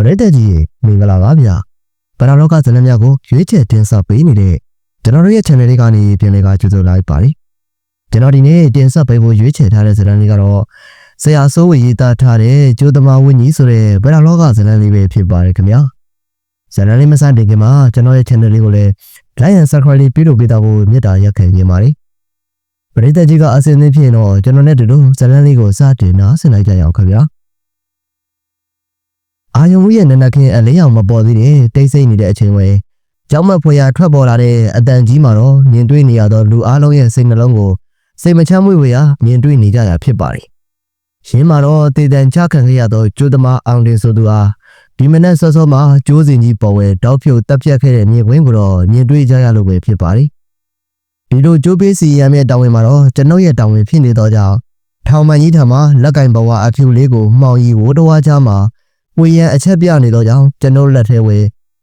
ပရိသတ်ကြီးရေမင်္ဂလာပါဗျာဗလာလောကဇလံများကိုရွေးချယ်တင်ဆက်ပေးနေတဲ့ကျွန်တော်တို့ရဲ့ channel လေးကနေပြန်လည်ကကြိုဆိုလိုက်ပါတယ်ကျွန်တော်ဒီနေ့တင်ဆက်ပေးဖို့ရွေးချယ်ထားတဲ့ဇလံလေးကတော့ဆရာစိုးဝေရေးသားထားတဲ့ကျိုးသမားဝင်းကြီးဆိုတဲ့ဗလာလောကဇလံလေးပဲဖြစ်ပါတယ်ခင်ဗျာဇလံလေးမစတင်ခင်မှာကျွန်တော်ရဲ့ channel လေးကိုလည်း like and subscribe လေးပြုလုပ်ပေးတော့ဖို့မေတ္တာရက်ခံနေပါတယ်ပရိသတ်ကြီးကအစင်းသင်းဖြစ်ရင်တော့ကျွန်တော်နဲ့တူတူဇလံလေးကိုစတင်နားဆင်လိုက်ကြရအောင်ခင်ဗျာ အာယုံဦးရဲ့နနခင်းအလေးအောင်မပေါ်သေးတဲ့တိတ်ဆိတ်နေတဲ့အချိန်ဝဲကြောက်မက်ဖွယ်ရာထွက်ပေါ်လာတဲ့အတန်ကြီးမှာတော့မြင်တွေ့နေရသောလူအလုံးရဲ့စိတ်နှလုံးကိုစိတ်မချမ်းမွေ့ဝေရာမြင်တွေ့နေကြရဖြစ်ပါတယ်။ရင်းမှာတော့တေတန်ချခံခဲ့ရသောကျိုးသမားအောင်တင်ဆိုသူဟာဒီမနက်စောစောမှာကျိုးစင်ကြီးပေါ်ဝဲတောက်ဖြုတ်တက်ပြတ်ခဲ့တဲ့မြင်ကွင်းကိုတော့မြင်တွေ့ကြရလို့ပဲဖြစ်ပါတယ်။ဒီလိုကျိုးပေးစီရမယ့်တောင်းဝင်မှာတော့ကျွန်ုပ်ရဲ့တောင်းဝင်ဖြစ်နေတော့ကြောင့်ထောင်မန်ကြီးထံမှာလက်ကင်ဘဝအဖြူလေးကိုမှောင်ရီဝိုးတဝါးချမှာ ဝေရန်အချက်ပြနေသောကြောင့်ကျွန်ုပ်လက်ထဲဝဲ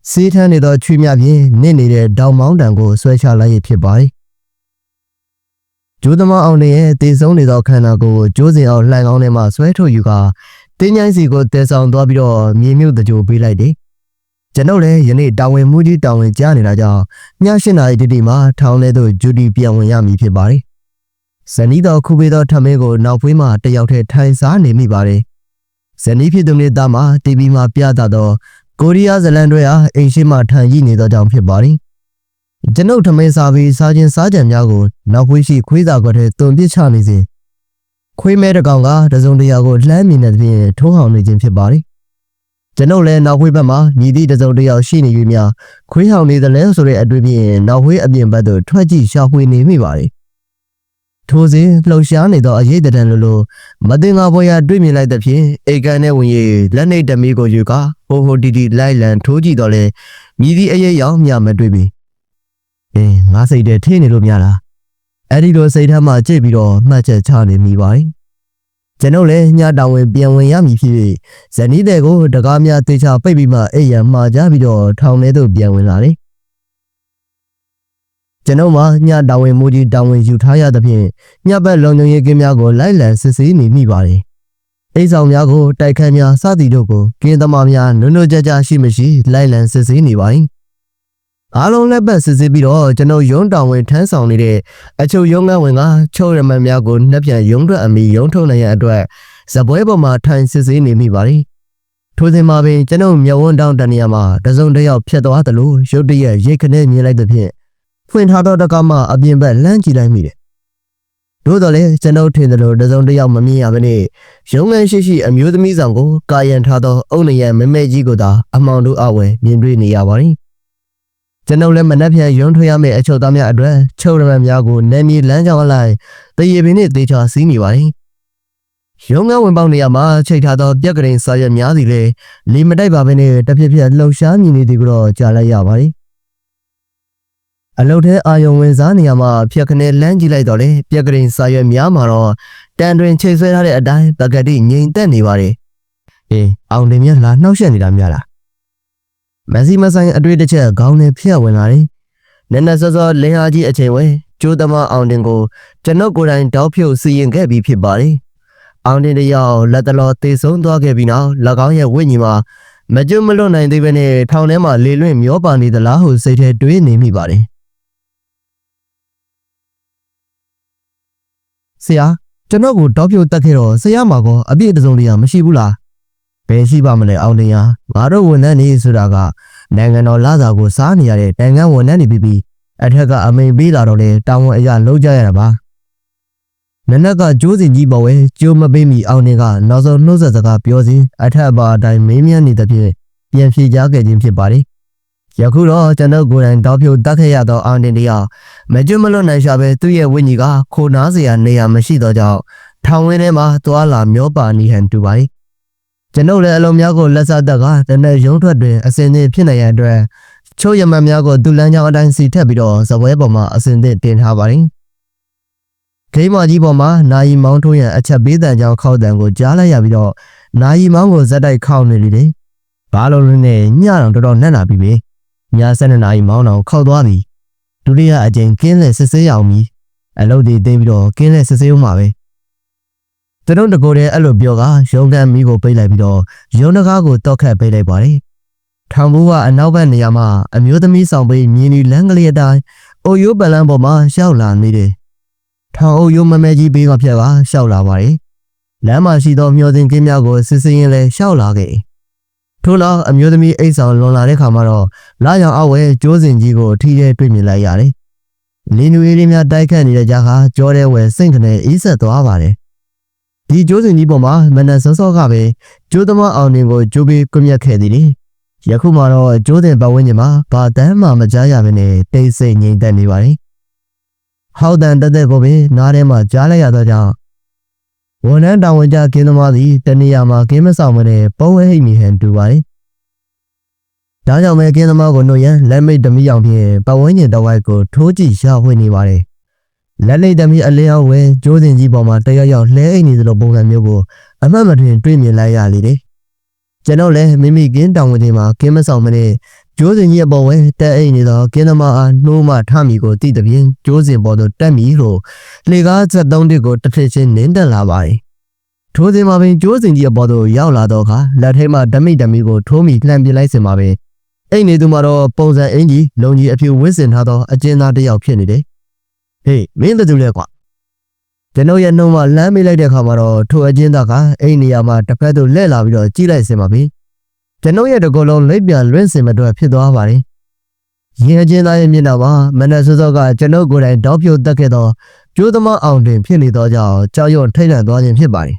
စေးထမ်းနေသောချွေးမြဖြင့်နစ်နေတဲ့တောင်မောင်းတံကိုဆွဲချလိုက်ရဖြစ်ပါတယ်။ကျိုးသမားအောင်ရဲ့တေဆုံးနေသောခန္ဓာကိုယ်ကိုကျိုးစင်အောင်လှန်ကောင်းထဲမှဆွဲထုတ်ယူကာတင်းញိုင်းစီကိုတဲဆောင်သွားပြီးတော့မြေမြုပ်တကြိုပေးလိုက်တယ်။ကျွန်ုပ်လည်းယနေ့တာဝန်မှုကြီးတာဝန်ကြားနေတာကြောင့်ည၈နာရီတိတိမှာထောင်ထဲသို့ဂျူတီပြန်ဝင်ရမည်ဖြစ်ပါတယ်။ဇနီးတော်ခုပေးသောထမင်းကိုနောက်ဖွေးမှတယောက်တည်းထိုင်စားနေမိပါတယ်။ ဇနီးဖြစ်သူမြေသားမှာ TV မှာပြသသောကိုရီးယားဇလန်တွေဟာအိမ်ရှိမှထန်ရည်နေသောကြောင့်ဖြစ်ပါသည်။ကျွန်ုပ်ထမင်းစားပြီးစားခြင်းစားကြံများကိုနောက်ဖွေးရှိခွေးသာကွက်ထဲတွန်ပစ်ချနေစဉ်ခွေးမဲတစ်ကောင်ကတစုံတရာကိုလှမ်းမြင်တဲ့ဖြင့်ထိုးဟောင်နေခြင်းဖြစ်ပါသည်။ကျွန်ုပ်လည်းနောက်ဖွေးဘက်မှာညီသည့်တစုံတရာရှိနေ၍များခွေးဟောင်နေသလဲဆိုတဲ့အတွေ့ဖြင့်နောက်ဖွေးအပြင်ဘက်သို့ထွက်ကြည့်ရှာဖွေနေမိပါသည်။ ထိုစဉ်လှုပ်ရှားနေသောအရေးတံလိုလိုမတင်ငါဘော်ရတွေ့မြင်လိုက်တဲ့ဖြင့်အိတ်ကန်နဲ့ဝင်ရလက်နှိပ်တမီးကိုယူကာဟိုဟိုတီတီလိုက်လံထိုးကြည့်တော့လဲမြည်သည့်အရေးရောက်မြမတွေ့ပြီအင်းငါစိတ်ထဲထင်းနေလို့များလားအဲ့ဒီလိုစိတ်ထဲမှာကြိတ်ပြီးတော့မှတ်ချက်ချနေမိပါတယ်ကျွန်ုပ်လည်းညတောင်ဝင်ပြန်ဝင်ရမည်ဖြစ်၍ဇနီးတဲ့ကိုတကားများတေချာပိတ်ပြီးမှအိပ်ရမှာကြပြီးတော့ထောင်ထဲသို့ပြန်ဝင်လာတယ် ကျွန်ုပ်မှာညတောင်ဝင်မူကြီးတောင်ဝင်ယူထားရသဖြင့်ညဘက်လုံခြုံရေးကင်းများကိုလိုက်လံစစ်ဆေးနေမိပါတယ်။အိမ်ဆောင်များကိုတိုက်ခန်းများစသည်တို့ကိုကင်းသမားများနုံနုံကြကြရှိမရှိလိုက်လံစစ်ဆေးနေပါတယ်။အားလုံးလက်ပတ်စစ်ဆေးပြီးတော့ကျွန်ုပ်ရုံးတောင်ဝင်ထမ်းဆောင်နေတဲ့အချုပ်ရုံးကဝင်ကချုပ်ရမန်များကိုနှက်ပြန်ရုံးထွက်အမိရုံးထုတ်နိုင်ရန်အတွက်ဇပွဲပေါ်မှာထိုင်စစ်ဆေးနေမိပါတယ်။ထိုစဉ်မှာပင်ကျွန်ုပ်မျက်ဝန်းတောင်းတနေရာမှာတစုံတစ်ယောက်ဖြတ်သွားသလိုရုတ်တရက်ရိတ်ခနဲ့မြင်လိုက်တဲ့ဖြင့် ဖွင့်ထားတော့တကမှအပြင်ဘက်လှမ်းကြည့်လိုက်မိတယ်။သို့တော်လည်းကျွန်ုပ်ထင်သလိုတစုံတစ်ယောက်မမြင်ရဘဲနဲ့ရုံးငန်းရှိရှိအမျိုးသမီးဆောင်ကိုကာယံထားသောအုံနရံမမဲကြီးကိုသာအမောင်တို့အဝယ်မြင်တွေ့နေရပါတယ်။ကျွန်ုပ်လည်းမနှက်ဖြန်ရုံးထွေးရမယ့်အချုပ်သားများအတွက်ချုပ်ရမများကိုနယ်မြေလမ်းကြောင်းအလိုက်တရေပင်နဲ့တေချာစီးနေပါတယ်။ရုံးငန်းဝင်ပေါက်နေရမှာချိတ်ထားသောပြက်ကလေးစာရွက်များစီလေလီမတိုက်ပါဘဲနဲ့တပြက်ပြက်လှုပ်ရှားမြင်နေသည်ကိုတော့ကြားလိုက်ရပါတယ်။ အလုတ်ထဲအာယုံဝင်စားနေရမှာဖြက်ခနဲ့လမ်းကြည့်လိုက်တော့လေပြက်ကလေးစာရွက်များမှာတော့တန်တွင်ချိတ်ဆွဲထားတဲ့အတိုင်းပကတိငြိမ်သက်နေပါတယ်။အေးအောင်တင်မြလာနှောက်ယှက်နေတာများလား။မက်ဆီမဆိုင်အတွေ့တစ်ချက်ခေါင်းနဲ့ဖျက်ဝင်လာတယ်။နက်နက်စောစောလင်းအားကြီးအချိန်ဝဲကျိုးသမားအောင်တင်ကိုကျွန်ုပ်ကိုယ်တိုင်တောက်ဖြုတ်စီရင်ခဲ့ပြီးဖြစ်ပါတယ်။အောင်တင်တယောက်လက်တလောတေဆုံးသွားခဲ့ပြီးနောက်၎င်းရဲ့ဝိညာဉ်မှာမကျွတ်မလွတ်နိုင်သေးဘဲနဲ့ထောင်ထဲမှာလေလွင့်မျောပါနေသလားဟုစိတ်ထဲတွေးနေမိပါတယ်။ ဆရာကျွန်တော်ကိုတောက်ပြုတ်တက်ခဲ့တော့ဆရာမှာကောအပြည့်တစုံတရာမရှိဘူးလားဘယ်ရှိပါမလဲအောင်တင်ရငါတို့ဝန်ထမ်းနေဆိုတာကနိုင်ငံတော်လာစာကိုစားနေရတဲ့နိုင်ငံဝန်ထမ်းနေပြီးပြီးအထက်ကအမိန်ပေးလာတော့လေတာဝန်အရာလုံးကြရတာပါနနက်ကကျိုးစင်ကြီးပေါ်ဝဲကျိုးမပေးမီအောင်တင်ကနောက်ဆုံးနှုတ်ဆက်စကားပြောစဉ်အထက်ပါအတိုင်းမင်းမြန်းနေတဲ့ဖြင့်ပြန်ဖြေကြားခဲ့ခြင်းဖြစ်ပါတယ် ယခုတော့ကျွန်တော်ကိုယ်တိုင်တောက်ဖြုတ်တက်ခဲ့ရသောအောင်တင်တရားမကျွတ်မလွတ်နိုင်ရှာပဲသူ့ရဲ့ဝိညာဉ်ကခိုနားစရာနေရာမရှိသောကြောင့်ထောင်ဝင်းထဲမှာသွာလာမျောပါနေဟန်တူပါ၏ကျွန်ုပ်လည်းအလုံးများကိုလက်ဆက်တက်ကတနေ့ရုံးထွက်တွင်အစင်းသင့်ဖြစ်နိုင်ရန်အတွက်ချိုးရမန်များကိုဒူလန်းချောင်းအတိုင်းစီထက်ပြီးတော့ဇပွဲပေါ်မှာအစင်းသင့်တင်ထားပါသည်ဂိမ်းမကြီးပေါ်မှာနာယီမောင်းထိုးရန်အချက်ပေးတန်ကြောင်းခောက်တန်ကိုကြားလိုက်ရပြီးတော့နာယီမောင်းကိုဇက်တိုက်ခောက်နေလေတယ်ဘာလို့လဲနဲ့ညတော့တော်တော်နှက်လာပြီပဲ ည7နာရီမောင်းတော့ခောက်သွားပြီဒုတိယအကြိမ်ကင်းလက်စစ်ဆေးရအောင်ပြီအလုပ်တွေသိပြီးတော့ကင်းလက်စစ်ဆေးအောင်ပါပဲကျွန်တော်တကိုယ်တည်းအဲ့လိုပြောကရုံတန်းမီးကိုပိတ်လိုက်ပြီးတော့ရုံတကားကိုတောက်ခတ်ပိတ်လိုက်ပါတယ်ထောင်ဘူးကအနောက်ဘက်နေရာမှာအမျိုးသမီးဆောင်ပိတ်မြင်းဒီလမ်းကလေးအတိုင်းအိုယိုးပလန်းပေါ်မှာရှောက်လာနေတယ်ထောင်အိုယိုးမမဲကြီးဘေးကဖြတ်ကရှောက်လာပါတယ်လမ်းမှာရှိသောမျောစင်ကင်းများကိုစစ်စင်းရင်လဲရှောက်လာခဲ့ ထို့နောက်အမျိုးသမီးအိတ်ဆောင်လွန်လာတဲ့ခါမှာတော့လာရောင်အဝဲကျိုးစင်ကြီးကိုအထီးထဲတွေ့မြင်လိုက်ရတယ်လင်းနွေးလေးများတိုက်ခတ်နေတဲ့ကြားကကြောတဲ့ဝဲစိတ်ကနေအေးဆက်သွားပါတယ်ဒီကျိုးစင်ကြီးပေါ်မှာမနက်စောစောကပဲကျိုးသမားအောင်နေကိုကျိုးပြီးကွမျက်ခဲ့သည်လေယခုမှတော့ကျိုးတဲ့ပတ်ဝန်းကျင်မှာဘာတမ်းမှမကြားရမနဲ့တိတ်ဆိတ်ငြိမ်သက်နေပါတယ်ဟောက်တန်တက်တဲ့ကိုပဲနားထဲမှာကြားလိုက်ရတော့ကြောင့် ဝန်ထမ်းတာဝန်ကျကင်းသမားသည်တနေရာမှာကင်းမဆောင်မနဲ့ပုံဝဲဟိတ်မိဟန်တူပါတယ်ဒါကြောင့်ပဲကင်းသမားကိုနှုတ်ရန်လက်မိတ်တမီအောင်ဖြင့်ပတ်ဝန်းကျင်တစ်ဝိုက်ကိုထိုးကြည့်ရှာဖွေနေပါတယ်လက်လိတ်တမီအလျောက်ဝဲကျိုးစင်ကြီးပေါ်မှာတရရောက်လှဲအိတ်နေသလိုပုံစံမျိုးကိုအမှတ်မတွင်တွေ့မြင်လိုက်ရလေတယ်ကျွန်တော်လည်းမိမိကင်းတောင်ဝင်တွေမှာကင်းမဆောင်မနဲ့ ကျိုးစင်ကြီးအပေါ်ဝဲတက်အိတ်နေသောကင်းသမားအားနှိုးမှထမိကိုတိတပြင်းကျိုးစင်ပေါ်သို့တက်မိလို့လေကား73တစ်ကိုတစ်ထစ်ချင်းနင်းတက်လာပါတယ်ထိုးစင်မှာပင်ကျိုးစင်ကြီးအပေါ်သို့ရောက်လာတော့ခါလက်ထဲမှဓမိတ်ဓမိကိုထိုးမိလှမ်းပြလိုက်စင်မှာပင်အိတ်နေသူမှာတော့ပုံစံအင်ကြီးလုံကြီးအဖြူဝစ်စင်ထားသောအကျဉ်းသားတစ်ယောက်ဖြစ်နေတယ်ဟေးမင်းတို့လဲကွာကျွန်တော်ရဲ့နှုံးမှာလမ်းမေးလိုက်တဲ့ခါမှာတော့ထိုအကျဉ်းသားကအိမ်နေရာမှာတစ်ဖက်သို့လှည့်လာပြီးတော့ကြီးလိုက်စင်ပါပြီ ကျွန်တော်ရဲ့တကောလုံးလက်ပြန်လွင့်စင်မတော့ဖြစ်သွားပါတယ်ရင်အကျဉ်းသားရဲ့မျက်နှာမှာမနက်စောစောကကျွန်တော်ကိုယ်တိုင်တောက်ပြုတ်တက်ခဲ့သောကျိုးသမားအောင်တွင်ဖြစ်နေသောကြောင့်ကြောက်ရွံ့ထိတ်လန့်သွားခြင်းဖြစ်ပါတယ်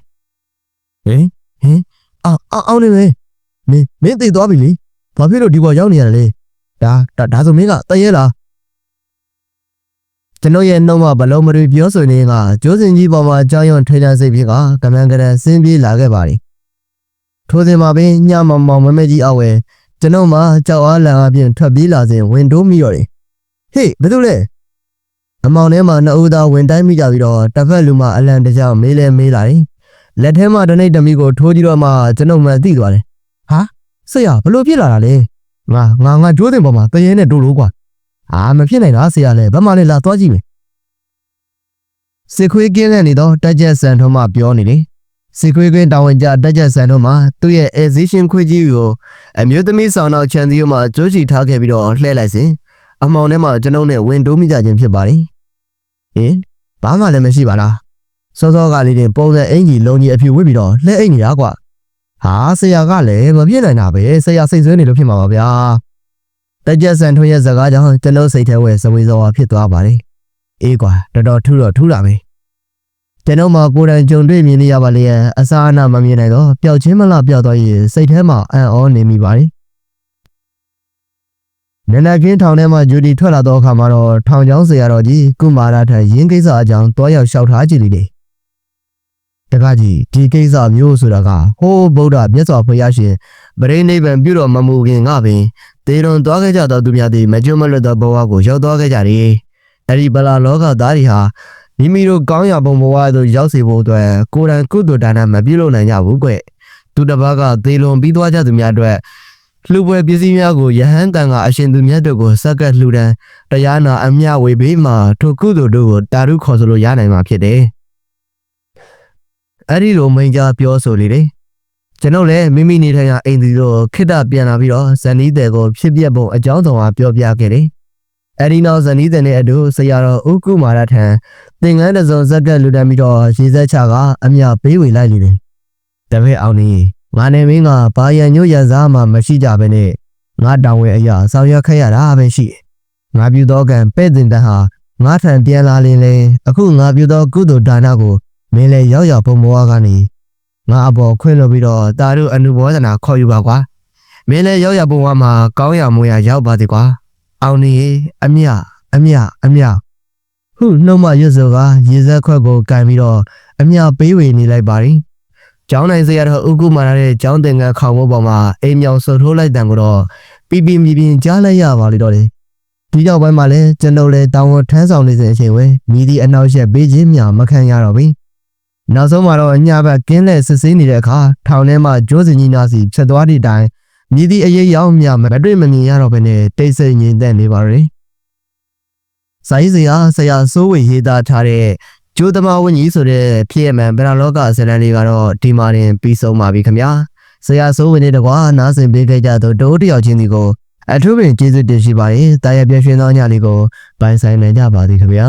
ဟင်ဟင်အောင်အောင်နေမေမင်းမင်းသိသွားပြီလေဘာဖြစ်လို့ဒီပေါ်ရောက်နေရလဲဒါဒါဒါဆိုမင်းကတရဲလားကျွန်တော်ရဲ့နှုတ်မှာဘလုံးမတွေပြောဆိုနေကကျိုးစင်ကြီးပေါ်မှာကြောက်ရွံ့ထိတ်လန့်စိတ်ဖြစ်ကကမန်ကရန်ဆင်းပြေးလာခဲ့ပါတယ် ထိုစဉ်မှာပင်ညမောင်မောင်မမဲကြီးအဝဲကျွန်တော်မှကြောက်အားလန့်အပြင်ထွက်ပြေးလာစဉ်ဝင်တိုးမိတော့တယ်ဟေးဘယ်သူလဲအမောင်ထဲမှာနှစ်ဦးသားဝင်တိုင်းမိကြပြီးတော့တစ်ဖက်လူမှအလံတကြောင်မေးလဲမေးလာတယ်လက်ထဲမှာတနိတ်တမီကိုထိုးကြည့်တော့မှကျွန်တော်မှသိသွားတယ်ဟာဆရာဘလို့ဖြစ်လာတာလဲငါငါငါကျိုးတင်ပေါ်မှာတရေနဲ့တို့လို့ကွာအာမဖြစ်နိုင်တာဆရာလဲဘယ်မှလဲလာသွားကြည့်မယ်စစ်ခွေးကင်းတဲ့နေတော့တက်ချက်ဆန်ထုံးမှပြောနေတယ် စစ်ခွေးကင်းတာဝန်ကျတက်ချက်ဆန်ထုံးမှသူ့ရဲ့ exhibition ခွေးကြီးကိုအမျိုးသမီးဆောင်တော့ချန်စီယိုမှကြိုးချီထားခဲ့ပြီးတော့လှည့်လိုက်စဉ်အမောင်ထဲမှာကျွန်ုပ်နဲ့ဝင်တိုးမိကြခြင်းဖြစ်ပါတယ်ဟင်ဘာမှလည်းမရှိပါလားစောစောကလေးတင်ပုံစံအင်ကြီးလုံးကြီးအဖြူဝစ်ပြီးတော့လှဲအိတ်နေတာကွာဟာဆရာကလည်းမပြည့်နိုင်တာပဲဆရာစိတ်ဆွေးနေလို့ဖြစ်မှာပါဗျာတက်ကြဆန်ထွန်းရဲ့စကားကြောင့်ကျွန်တော်စိတ်ထဲဝဲစဝေးစောဖြစ်သွားပါတယ်အေးကွာတော်တော်ထူတော့ထူတာပဲ ကျွန်တော်မှကိုယ်တိုင်ကြုံတွေ့မြင်နေရပါလေအစားအနာမမြင်နိုင်တော့ပျောက်ချင်းမလားပျောက်သွားရင်စိတ်ထဲမှာအံ့ဩနေမိပါတယ်နန္ဒကင်းထောင်ထဲမှာဂျူဒီထွက်လာတော့အခါမှာတော့ထောင်ချောင်းဆရာတော်ကြီးကုမာရထရင်းကိစ္စအကြောင်းတွားရောက်လျှောက်ထားကြည့်လိမ့်တယ်တကကြီးဒီကိစ္စမျိုးဆိုတာကဟိုးဗုဒ္ဓမြတ်စွာဘုရားရှင်ဗရိနိဗ္ဗာန်ပြုတော်မမူခင်ကပင်တေရွန်သွားခဲ့ကြသောသူများသည်မကျွတ်မလွတ်သောဘဝကိုရောက်သွားခဲ့ကြတယ်။အဲဒီဗလာလောကသားတွေဟာ မိမိတို့ကောင်းရာဘုံဘဝသို့ရောက်စေဖို့အတွက်ကိုယ်တိုင်ကုသိုလ်ဒါနမပြုလုပ်နိုင်ကြဘူးကွ။သူတစ်ပါးကသေလွန်ပြီးသွားကြသူများအတွက်လှူပွဲပစ္စည်းများကိုယဟန်တန်ကအရှင်သူမြတ်တို့ကိုစက္ကပ်လှူဒန်းတရားနာအမျှဝေပေးမှထိုကုသိုလ်တို့ကိုတာရုခေါ်ဆိုလို့ရနိုင်မှာဖြစ်တယ်။အဲ့ဒီလိုမိန်ကြားပြောဆိုလေတယ်ကျွန်ုပ်လည်းမိမိနေထိုင်ရာအိမ်ဒီတို့ခိတ္တပြန်လာပြီးတော့ဇနီးတဲ့ကိုဖြစ်ပြပုံအကြောင်းဆောင်အားပြောပြခဲ့တယ်။ အဲဒီနောက်ဇနီးတဲ့နဲ့အတူဆရာတော်ဥကုမာရထံသင်္ကန်းတစုံဇက်ကလူတန်းပြီးတော့ရေစက်ချကအမြပေးဝေလိုက်လေတယ်။တပည့်အောင်နေငါနဲ့မင်းကဘာရန်ညွတ်ရစားမှမရှိကြဘဲနဲ့ငါတောင်းဝဲအရာဆောင်ရွက်ခဲ့ရတာပဲရှိတယ်။ငါပြုသောကံပဲ့တင်တန်းဟာငါထံပြန်လာရင်လေအခုငါပြုသောကုသိုလ်ဒါနကိုမင်းလည်းရောက်ရောက်ဘုံဘဝကနေငါအပေါ်ခွင့်လို့ပြီးတော့တာတို့အနုဘောဒနာခေါ်ယူပါကွာမင်းလည်းရောက်ရောက်ဘုံဘဝမှာကောင်းရမွေရရောက်ပါသေးကွာ အောင်နေအမြအမြအမြဟုနှုတ်မရွတ်စောကရေစက်ခွက်ကိုကန်ပြီးတော့အမြပေးဝေနေလိုက်ပါရီကျောင်းနိုင်စရာတော့ဥကုမာရတဲ့ကျောင်းတင်ကန်းခေါင်မိုးပေါ်မှာအိမ်မြောင်ဆုပ်ထိုးလိုက်တန်ကိုတော့ပြပြမြပြကြားလိုက်ရပါလိမ့်တော့တယ်ဒီကြောင့်ပိုင်းမှာလဲကျွန်တော်လည်းတောင်းဝထမ်းဆောင်နေစဉ်အချိန်ဝဲမိဒီအနောက်ရက်ပေးခြင်းများမခံရတော့ဘူးနောက်ဆုံးမှာတော့အညာဘက်ကင်းလဲစစ်ဆေးနေတဲ့အခါထောင်ထဲမှာကျိုးစင်ကြီးနာစီဖြတ်သွားတဲ့အတိုင်း မြည်သည့်အရေးရောက်မြမတွေ့မမြင်ရတော့ဘဲနဲ့တိတ်ဆိတ်ငြိမ်သက်နေပါရယ်။ဇိုင်းစရာဆရာစိုးဝေရေးသားထားတဲ့ကျိုးသမားဝန်ကြီးဆိုတဲ့ဖြစ်ရမှန်ဗလာလောကဇလန်လေးကတော့ဒီမှာတင်ပြီးဆုံးပါပြီခင်ဗျာဆရာဆိုးဝင်နေတကွာနားဆင်ပေးခဲ့ကြသောတိုးတယောက်ချင်းစီကိုအထူးပင်ကျေးဇူးတင်ရှိပါတယ်တာယာပြည့်ရွှင်သောညလေးကိုပိုင်ဆိုင်နိုင်ကြပါသည်ခင်ဗျာ